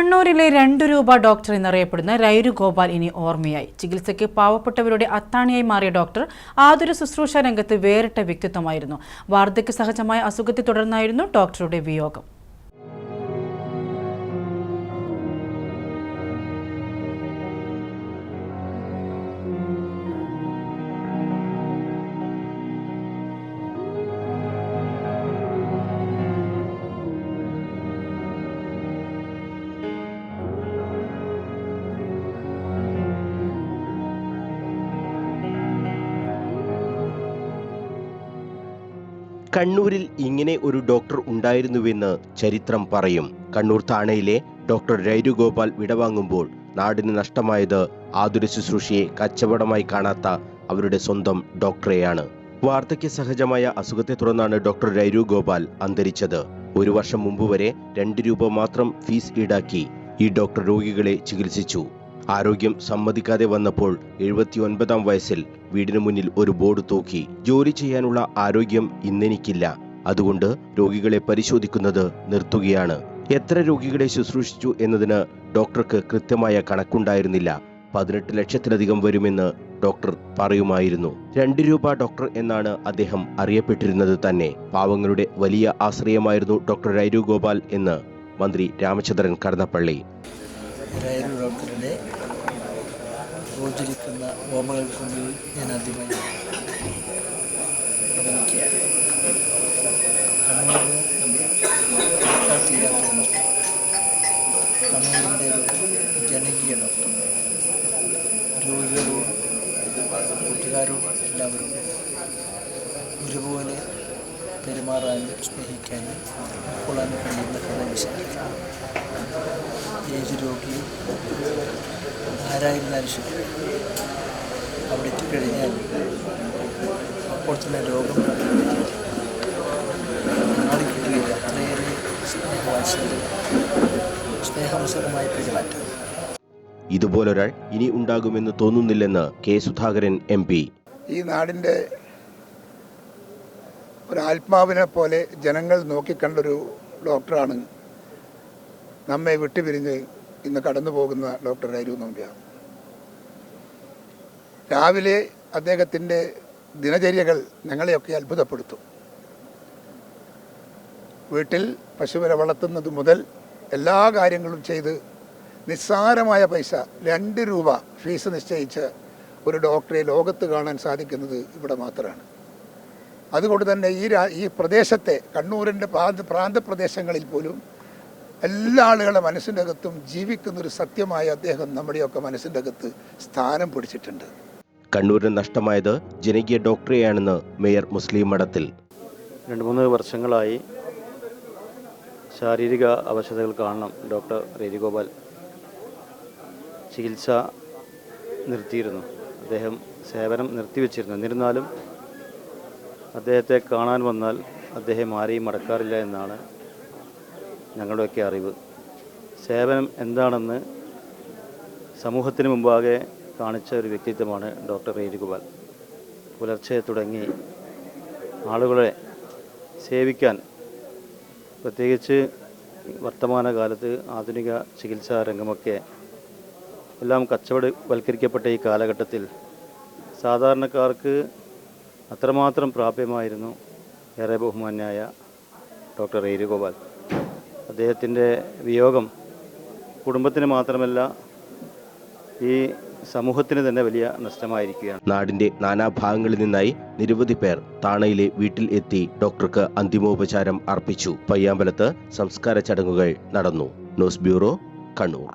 കണ്ണൂരിലെ രണ്ടു രൂപ ഡോക്ടർ എന്നറിയപ്പെടുന്ന രൈരു ഗോപാൽ ഇനി ഓർമ്മയായി. ചികിത്സയ്ക്ക് പാവപ്പെട്ടവരുടെ അത്താണിയായി മാറിയ ഡോക്ടർ ആതുര ശുശ്രൂഷ രംഗത്ത് വേറിട്ട വ്യക്തിത്വമായിരുന്നു. വാർദ്ധക്യ സഹജമായ അസുഖത്തെ തുടർന്നായിരുന്നു ഡോക്ടറുടെ വിയോഗം. കണ്ണൂരിൽ ഇങ്ങനെ ഒരു ഡോക്ടർ ഉണ്ടായിരുന്നുവെന്ന് ചരിത്രം പറയും. കണ്ണൂർ താണയിലെ ഡോക്ടർ രൈരുഗോപാൽ വിടവാങ്ങുമ്പോൾ നാടിന് നഷ്ടമായത് ആതുര ശുശ്രൂഷയെ കച്ചവടമായി കാണാത്ത അവരുടെ സ്വന്തം ഡോക്ടറെയാണ്. വാർദ്ധക്യ സഹജമായ അസുഖത്തെ തുടർന്നാണ് ഡോക്ടർ രൈരു ഗോപാൽ അന്തരിച്ചത്. ഒരു വർഷം മുമ്പ് വരെ രണ്ട് രൂപ മാത്രം ഫീസ് ഈടാക്കി ഈ ഡോക്ടർ രോഗികളെ ചികിത്സിച്ചു. ആരോഗ്യം സമ്മതിക്കാതെ വന്നപ്പോൾ എഴുപത്തിയൊൻപതാം വയസ്സിൽ വീടിനു മുന്നിൽ ഒരു ബോർഡ് തൂക്കി. ജോലി ചെയ്യാനുള്ള ആരോഗ്യം ഇന്നെനിക്കില്ല. അതുകൊണ്ട് രോഗികളെ പരിശോധിക്കുന്നത് നിർത്തുകയാണ്. എത്ര രോഗികളെ ശുശ്രൂഷിച്ചു എന്നതിന് ഡോക്ടർക്ക് കൃത്യമായ കണക്കുണ്ടായിരുന്നില്ല. പതിനെട്ട് ലക്ഷത്തിലധികം വരുമെന്ന് ഡോക്ടർ പറയുമായിരുന്നു. രണ്ട് രൂപ ഡോക്ടർ എന്നാണ് അദ്ദേഹം അറിയപ്പെട്ടിരുന്നത് തന്നെ. പാവങ്ങളുടെ വലിയ ആശ്രയമായിരുന്നു ഡോക്ടർ രൈരു ഗോപാൽ എന്ന് മന്ത്രി രാമചന്ദ്രൻ കടന്നപ്പള്ളി. ഡോക്ടറുടെ ഗോചരിക്കുന്ന ഓർമ്മകൾക്ക് മുമ്പിൽ ഞാൻ ആദ്യമായി നഷ്ടം. കണ്ണൂരിന്റെ ഒരു ജനകീയ ഡോക്ടർ രോഗികളും കൂട്ടുകാരും എല്ലാവരും ഒരുപോലെ പെരുമാറാനും സ്നേഹിക്കാനും ഉൾക്കൊള്ളാനും കഴിയുന്ന കഥാവിശാലികൾ ഏത് രോഗിയും ആരായിരുന്നാലും ശരി. അവിടെ എത്തിക്കഴിഞ്ഞാൽ അപ്പോൾ തന്നെ രോഗം മാറിക്കിട്ടുകയില്ല അത്രയേറെ സ്നേഹവാത്സല്യം സ്നേഹാനുസൃതമായ പെരുമാറ്റം. ഇതുപോലൊരാൾ ഇനി ഉണ്ടാകുമെന്ന് തോന്നുന്നില്ലെന്ന് കെ സുധാകരൻ എം പി. ഈ നാടിന്റെ ഒരു ആത്മാവിനെ പോലെ ജനങ്ങൾ നോക്കിക്കണ്ടൊരു ഡോക്ടറാണ് നമ്മെ വിട്ടുപിരിഞ്ഞ് ഇന്ന് കടന്നു പോകുന്ന ഡോക്ടർ രൈരു നമ്പ്യാർ രാവിലെ അദ്ദേഹത്തിന്റെ ദിനചര്യകൾ ഞങ്ങളെയൊക്കെ അത്ഭുതപ്പെടുത്തും. വീട്ടിൽ പശുവിനെ വളർത്തുന്നത് മുതൽ എല്ലാ കാര്യങ്ങളും ചെയ്ത് നിസ്സാരമായ പൈസ രണ്ട് രൂപ ഫീസ് നിശ്ചയിച്ച് ഒരു ഡോക്ടറെ ലോകത്ത് കാണാൻ സാധിക്കുന്നത് ഇവിടെ മാത്രമാണ്. അതുകൊണ്ട് തന്നെ ഈ ഈ പ്രദേശത്തെ കണ്ണൂരിന്റെ പ്രാന്ത പ്രാന്തപ്രദേശങ്ങളിൽ പോലും എല്ലാ ആളുകളുടെ മനസ്സിന്റെ അകത്തും ജീവിക്കുന്നൊരു സത്യമായ അദ്ദേഹം നമ്മുടെയൊക്കെ മനസ്സിന്റെ അകത്ത് സ്ഥാനം പിടിച്ചിട്ടുണ്ട്. കണ്ണൂരിന് നഷ്ടമായത് ജനകീയ ഡോക്ടറെയാണെന്ന് മേയർ മുസ്ലിം മഠത്തിൽ. രണ്ട് മൂന്ന് വർഷങ്ങളായി ശാരീരിക അവശതകൾ കാണണം ഡോക്ടർ രവിഗോപാൽ ചികിത്സ നിർത്തിയിരുന്നു. അദ്ദേഹം സേവനം നിർത്തിവെച്ചിരുന്നു. എന്നിരുന്നാലും അദ്ദേഹത്തെ കാണാൻ വന്നാൽ അദ്ദേഹം ആരെയും മടക്കാറില്ല എന്നാണ് ഞങ്ങളുടെയൊക്കെ അറിവ്. സേവനം എന്താണെന്ന് സമൂഹത്തിന് മുമ്പാകെ കാണിച്ച ഒരു വ്യക്തിത്വമാണ് ഡോക്ടർ രേരുഗോപാൽ പുലർച്ചെ തുടങ്ങി ആളുകളെ സേവിക്കാൻ പ്രത്യേകിച്ച് വർത്തമാനകാലത്ത് ആധുനിക ചികിത്സാ രംഗമൊക്കെ എല്ലാം കച്ചവടവൽക്കരിക്കപ്പെട്ട ഈ കാലഘട്ടത്തിൽ സാധാരണക്കാർക്ക് അത്രമാത്രം പ്രാപ്യമായിരുന്നു ഏറെ ബഹുമാന്യായ ഡോക്ടർ ഏരുഗോപാൽ അദ്ദേഹത്തിന്റെ വിയോഗം കുടുംബത്തിന് മാത്രമല്ല ഈ സമൂഹത്തിന് തന്നെ വലിയ നഷ്ടമായിരിക്കുകയാണ്. നാടിന്റെ നാനാഭാഗങ്ങളിൽ നിന്നായി നിരവധി പേർ താണയിലെ വീട്ടിൽ എത്തി ഡോക്ടർക്ക് അന്തിമോപചാരം അർപ്പിച്ചു. പയ്യാമ്പലത്ത് സംസ്കാര ചടങ്ങുകൾ നടന്നു. News bureau Kannur.